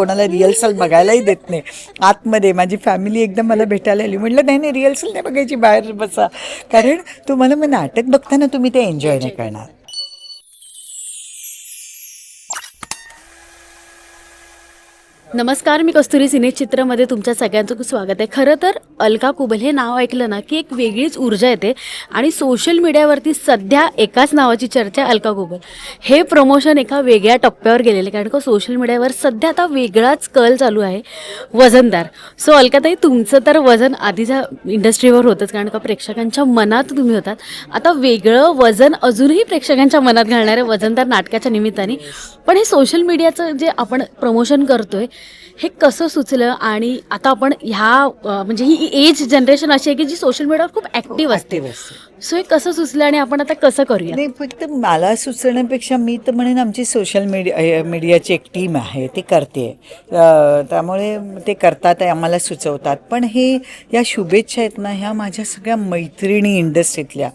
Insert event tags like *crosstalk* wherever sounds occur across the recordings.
कोणाला रिहर्सल बघायलाही देत नाही. आतमध्ये माझी फॅमिली एकदम मला भेटायला आली. म्हटलं नाही नाही रिहर्सल नाही बघायची बाहेर बसा. कारण तुम्हाला मग नाटक बघताना तुम्ही ते एन्जॉय नाही करणार. नमस्कार मी कस्तुरी सिने चित्रमध्ये तुमच्या सगळ्यांचं खूप स्वागत आहे. खरं तर अलका कुबल हे नाव ऐकलं ना की एक वेगळीच ऊर्जा येते. आणि सोशल मीडियावरती सध्या एकाच नावाची चर्चा आहे अलका कुबल. हे प्रमोशन एका वेगळ्या टप्प्यावर गेलेलं आहे कारण का सोशल मीडियावर सध्या आता वेगळाच कल चालू आहे वजनदार. सो अलकाताई तुमचं तर वजन आधीच्या इंडस्ट्रीवर होतंच कारण का प्रेक्षकांच्या मनात तुम्ही होतात. आता वेगळं वजन अजूनही प्रेक्षकांच्या मनात घालणारे वजनदार नाटकाच्या निमित्ताने. पण हे सोशल मीडियाचं जे आपण प्रमोशन करतोय हे कसं सुचलं? आणि आता आपण ह्या म्हणजे ही एज जनरेशन अशी आहे की जी सोशल मीडियावर खूप ॲक्टिव्ह असते. सो हे कसं सुचलं आणि आपण आता कसं करूया? नाही फक्त मला सुचवण्यापेक्षा मी तर म्हणेन आमची सोशल मीडिया मीडियाची एक टीम आहे ती करते. त्यामुळे ते करतात आम्हाला सुचवतात. पण हे या शुभेच्छा आहेत ना ह्या माझ्या सगळ्या मैत्रिणी इंडस्ट्रीतल्या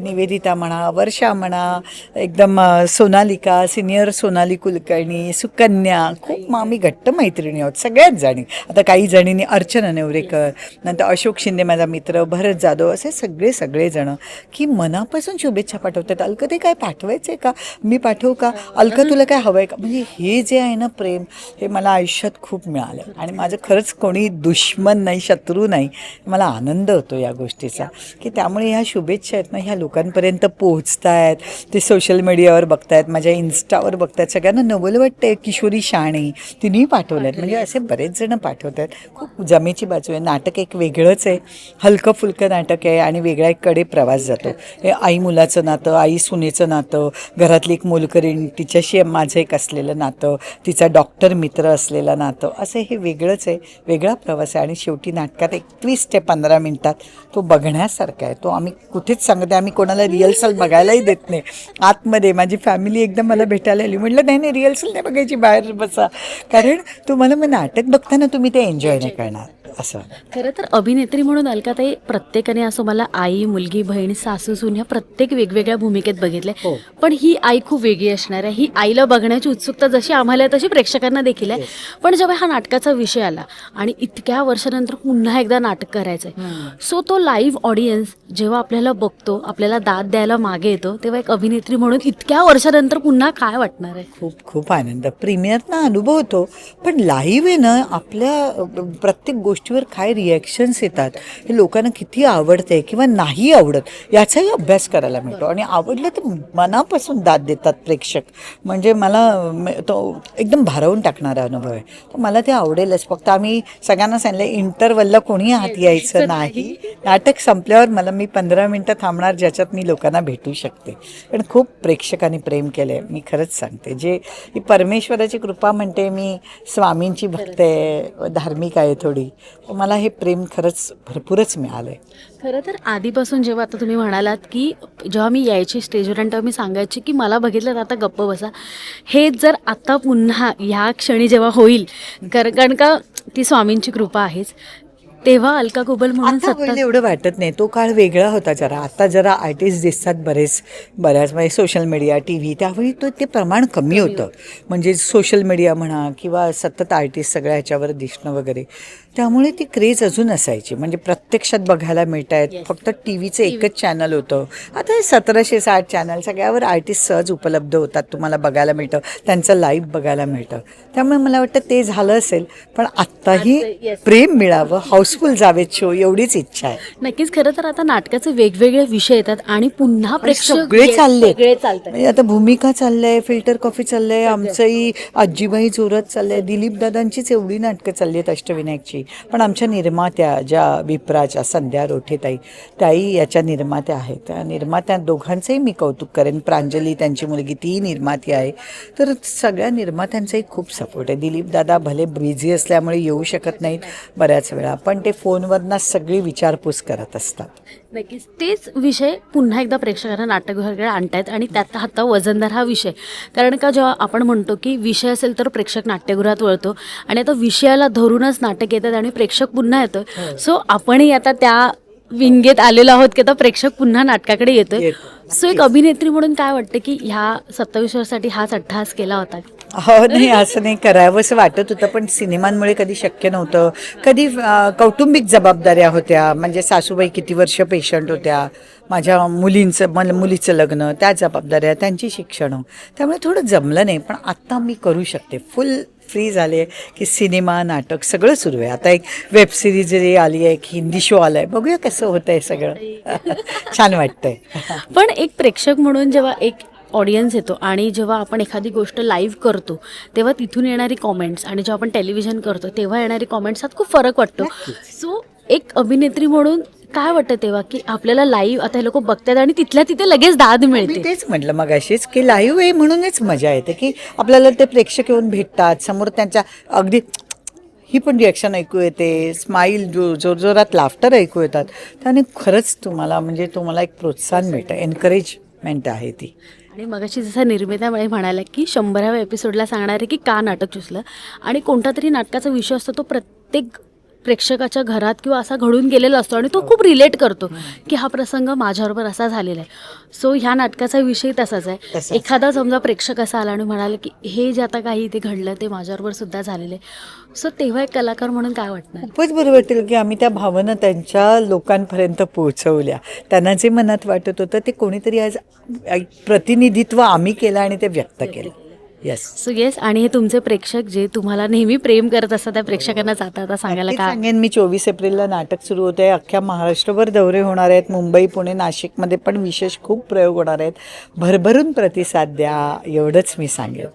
निवेदिता म्हणा वर्षा म्हणा एकदम सोनालिका सिनियर सोनाली कुलकर्णी सुकन्या खूप मग आम्ही घट्ट मैत्रिणी आहोत सगळ्याच जणी. आता काही जणींनी अर्चना नेवरेकर नंतर अशोक शिंदे माझा मित्र भरत जाधव असे सगळे सगळेजणं की मनापासून शुभेच्छा पाठवतात. अलकं ते काय पाठवायचं आहे का? मी पाठवू का? अलकं तुला काय हवं आहे का? म्हणजे हे जे आहे ना प्रेम हे मला आयुष्यात खूप मिळालं. आणि माझं खरंच कोणी दुश्मन नाही शत्रू नाही. मला आनंद होतो या गोष्टीचा. की त्यामुळे ह्या शुभेच्छा आहेत ना ह्या लोकांपर्यंत पोहोचत आहेत ते सोशल मीडियावर बघतायत माझ्या इन्स्टावर बघतायत. सगळ्यांना नवल वाटतंय किशोरी शाणे. तिनेही पाठवलं आहेत म्हणजे असे बरेच जण पाठवत आहेत खूप जमेची बाजू आहे. नाटक एक वेगळंच आहे. हलकं फुलकं नाटक आहे आणि वेगळ्या एक कडे प्रवास जातो. हे आई मुलाचं नातं आई सुनेचं नातं घरातली एक मोलकरीण तिच्याशी माझं एक असलेलं नातं तिचा डॉक्टर मित्र असलेलं नातं असं हे वेगळंच आहे. वेगळा प्रवास आहे आणि शेवटी नाटकात एकवीस ते पंधरा मिनटात तो बघण्यासारखा आहे. तो आम्ही कुठेच सांगते आम्ही कोणाला रिहर्सल बघायलाही देत नाही. आतमध्ये माझी फॅमिली एकदम मला भेटायला आली. म्हटलं नाही नाही रिहर्सल नाही बघायची बाहेर बसा. कारण तुम्हाला मग नाटक बघताना तुम्ही ते एन्जॉय नाही करणार. असं. खरं तर अभिनेत्री म्हणून अलकाताई प्रत्येकाने असं मला आई मुलगी बहीण सासू सून ह्या प्रत्येक वेगवेगळ्या भूमिकेत बघितले हो. पण ही आई खूप वेगळी असणार आहे. ही आईला बघण्याची उत्सुकता जशी आम्हाला तशी प्रेक्षकांना देखील आहे. पण जेव्हा हा नाटकाचा विषय आला आणि इतक्या वर्षानंतर पुन्हा एकदा नाटक करायचं आहे. सो तो लाईव्ह ऑडियन्स जेव्हा आपल्याला बघतो आपल्याला दाद द्यायला मागे येतो तेव्हा एक अभिनेत्री म्हणून इतक्या वर्षानंतर पुन्हा काय वाटणार आहे? खूप खूप आनंद. प्रीमियरना अनुभव होतो. पण लाईव्ह आहे ना आपल्या प्रत्येक गोष्टीवर काय रिॲक्शन्स येतात हे लोकांना किती आवडते किंवा नाही आवडत याचाही अभ्यास करायला मिळतो. आणि आवडलं तर मनापासून दाद देतात प्रेक्षक. म्हणजे मला तो एकदम भारावून टाकणारा अनुभव आहे. तर मला ते आवडेलच. फक्त आम्ही सगळ्यांना सांगितलं इंटरवलला कोणी हात यायचं नाही. नाटक संपल्यावर मला मी पंधरा मिनटं थांबणार ज्याच्यात मी लोकांना भेटू शकते. पण खूप प्रेक्षकांनी प्रेम केलं आहे मी खरंच सांगते. जे परमेश्वराची कृपा म्हणते मी स्वामींची भक्त आहे धार्मिक आहे थोडी. तर मला हे प्रेम खरंच भरपूरच मिळालं आहे खरं तर आधीपासून जेव्हा आता तुम्ही म्हणालात की जेव्हा मी यायची स्टेजवर आणि तेव्हा मी सांगायची की मला बघितलं तर आता गप्प बसा. हे जर आता पुन्हा ह्या क्षणी जेव्हा होईल कारण कारण का ती स्वामींची कृपा आहेच. तेव्हा अलका कुबल म्हणून आता सत्ता होईल एवढं वाटत नाही. तो काळ वेगळा होता जरा. आता जरा आर्टिस्ट दिसतात बरेच बऱ्याच म्हणजे सोशल मीडिया टी व्ही त्यावेळी तो ते प्रमाण कमी होतं. म्हणजे सोशल मीडिया म्हणा किंवा सतत आर्टिस्ट सगळ्या ह्याच्यावर दिसणं वगैरे. त्यामुळे ती क्रेज अजून असायची. म्हणजे प्रत्यक्षात बघायला मिळत आहेत फक्त टी व्हीचं एकच चॅनल होतं. आता हे सतराशे साठ चॅनल सगळ्यावर आर्टिस्ट सहज उपलब्ध होतात. तुम्हाला बघायला मिळतं. त्यांचं लाईव्ह बघायला मिळतं. त्यामुळे मला वाटतं ते झालं असेल. पण आत्ताही. प्रेम मिळावं हाऊसफुल जावेत शो एवढीच इच्छा आहे. नक्कीच खरं तर आता नाटकाचे वेगवेगळे विषय येतात आणि पुन्हा प्रेक्षक सगळे चालले म्हणजे आता भूमिका चाललंय फिल्टर कॉफी चाललंय आमचंही आजीबाई जोरात चाललंय दिलीप दादांचीच एवढी नाटकं चालली आहेत अष्टविनायकची. पण आमच्या निर्मात्या ज्या विप्राच्या संध्या रोठेताई त्याही याच्या निर्मात्या आहेत. त्या निर्मात्या दोघांचंही मी कौतुक करेन. प्रांजली त्यांची मुलगी तीही निर्माती आहे. तर सगळ्या निर्मात्यांचाही खूप सपोर्ट आहे. दिलीप दादा भले बिझी असल्यामुळे येऊ शकत नाहीत बऱ्याच वेळा पण ते फोनवरनं सगळी विचारपूस करत असतात. नक्कीच तेच विषय पुन्हा एकदा प्रेक्षकांना नाटकगृहाकडे आणतायत आणि त्यात आता वजनदार हा विषय. कारण का जेव्हा आपण म्हणतो की विषय असेल तर प्रेक्षक नाट्यगृहात वळतो आणि आता विषयाला धरूनच नाटक येतात आणि प्रेक्षक पुन्हा येतो सो आपणही आता त्या विंगेत आलेलो आहोत की आता प्रेक्षक पुन्हा नाटकाकडे येतोय. येतो. सो एक अभिनेत्री म्हणून काय वाटतं की ह्या सत्तावीस वर्षासाठी हाच अट्टहास केला होता? हो नाही असं नाही करावंसं वाटत होतं पण सिनेमांमुळे कधी शक्य नव्हतं. कधी अं, कौटुंबिक जबाबदाऱ्या होत्या म्हणजे सासूबाई किती वर्ष पेशंट होत्या माझ्या मुलींचं मल मुलीचं लग्न त्या जबाबदाऱ्या त्यांची शिक्षणं. त्यामुळे थोडं जमलं नाही पण आत्ता मी करू शकते. फुल फ्री झाले की सिनेमा नाटक सगळं सुरू आहे. आता एक वेब सिरीज आली आहे एक हिंदी शो आला आहे बघूया कसं होतं आहे सगळं. *laughs* छान वाटतंय. पण एक प्रेक्षक म्हणून जेव्हा एक ऑडियन्स येतो. आणि जेव्हा आपण एखादी गोष्ट लाईव्ह करतो तेव्हा तिथून येणारी कॉमेंट्स आणि जेव्हा आपण टेलिव्हिजन करतो तेव्हा येणारी कॉमेंट्स हात खूप फरक वाटतो. सो एक अभिनेत्री म्हणून काय वाटतं तेव्हा की आपल्याला लाईव्ह आता हे लोक बघतात आणि तिथल्या तिथे लगेच दाद मिळते? तेच म्हटलं मग अशीच की लाईव्ह आहे म्हणूनच मजा येते की आपल्याला ते प्रेक्षक येऊन भेटतात समोर त्यांच्या अगदी ही पण रिॲक्शन ऐकू येते स्माईल जो जोरजोरात लाफ्टर ऐकू येतात. त्याने खरंच तुम्हाला म्हणजे तुम्हाला एक प्रोत्साहन मिळतं. एनकरेजमेंट आहे ती. आणि मगाशी जसं निर्मित्या म्हणे- म्हणाल्या की शंभराव्या एपिसोडला सांगणार आहे की का नाटक चुसलं. आणि कोणता तरी नाटकाचा विषय असतो तो प्रत्येक प्रेक्षकाच्या घरात किंवा असा घडून गेलेला असतो आणि तो खूप रिलेट करतो की हा प्रसंग माझ्याबरोबर असा झालेला आहे. सो ह्या नाटकाचा विषय तसाच आहे. एखादा समजा प्रेक्षक असा आला आणि म्हणाले की हे जे आता काही इथे घडलं ते माझ्याबरोबर सुद्धा झालेलं आहे. सो तेव्हा एक कलाकार म्हणून काय वाटणार? खूपच बरं वाटेल की आम्ही त्या भावना त्यांच्या लोकांपर्यंत पोहोचवल्या. त्यांना जे मनात वाटत होतं ते कोणीतरी आज प्रतिनिधित्व आम्ही केलं आणि ते व्यक्त केलं. येस सो येस आणि हे तुमचे प्रेक्षक जे तुम्हाला नेहमी प्रेम करत असतात त्या प्रेक्षकांना जाता आता सांगायला काय सांगेन मी चोवीस एप्रिलला नाटक सुरू होत आहे अख्ख्या महाराष्ट्रभर दौरे होणार आहेत. मुंबई पुणे नाशिकमध्ये पण विशेष खूप प्रयोग होणार आहेत. भरभरून प्रतिसाद द्या एवढंच मी सांगेन.